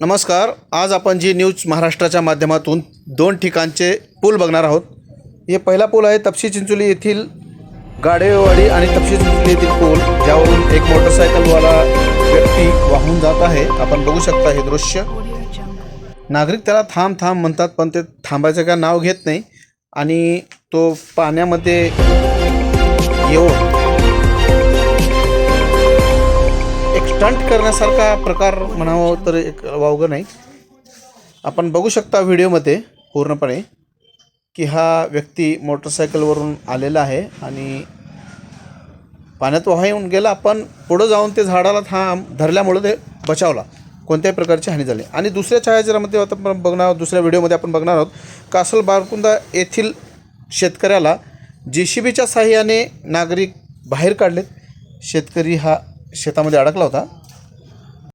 नमस्कार. आज आपण जी न्यूज महाराष्ट्राच्या माध्यमातून दोन ठिकाणचे पूल बघणार आहोत. हे पहिला पूल आहे तपशी चिंचोली येथील गाडेवाडी आणि तपशी चिंचोली येथील पूल ज्यावरून एक मोटरसायकलवाला व्यक्ती वाहून जात आहे. आपण बघू शकता हे दृश्य. नागरिक त्याला थांब थांब म्हणतात पण ते थांबायचं काय नाव घेत नाही. आणि तो पाण्यामध्ये येऊन स्टंट करण्यासारखा प्रकार म्हणावं तर एक वावगं नाही. आपण बघू शकता व्हिडिओमध्ये पूर्णपणे की हा व्यक्ती मोटरसायकलवरून आलेला आहे आणि पाण्यात वाहून गेला पण पुढं जाऊन ते झाडाला थांब धरल्यामुळं ते बचावला. कोणत्याही प्रकारची हानी झाली आणि दुसऱ्या छायाचित्रामध्ये आता आपण बघणार दुसऱ्या व्हिडिओमध्ये आपण बघणार आहोत कासल बारकुंदा येथील शेतकऱ्याला जे सी बीच्या साह्याने नागरिक बाहेर काढलेत. शेतकरी हा शेतामध्ये अडकला होता.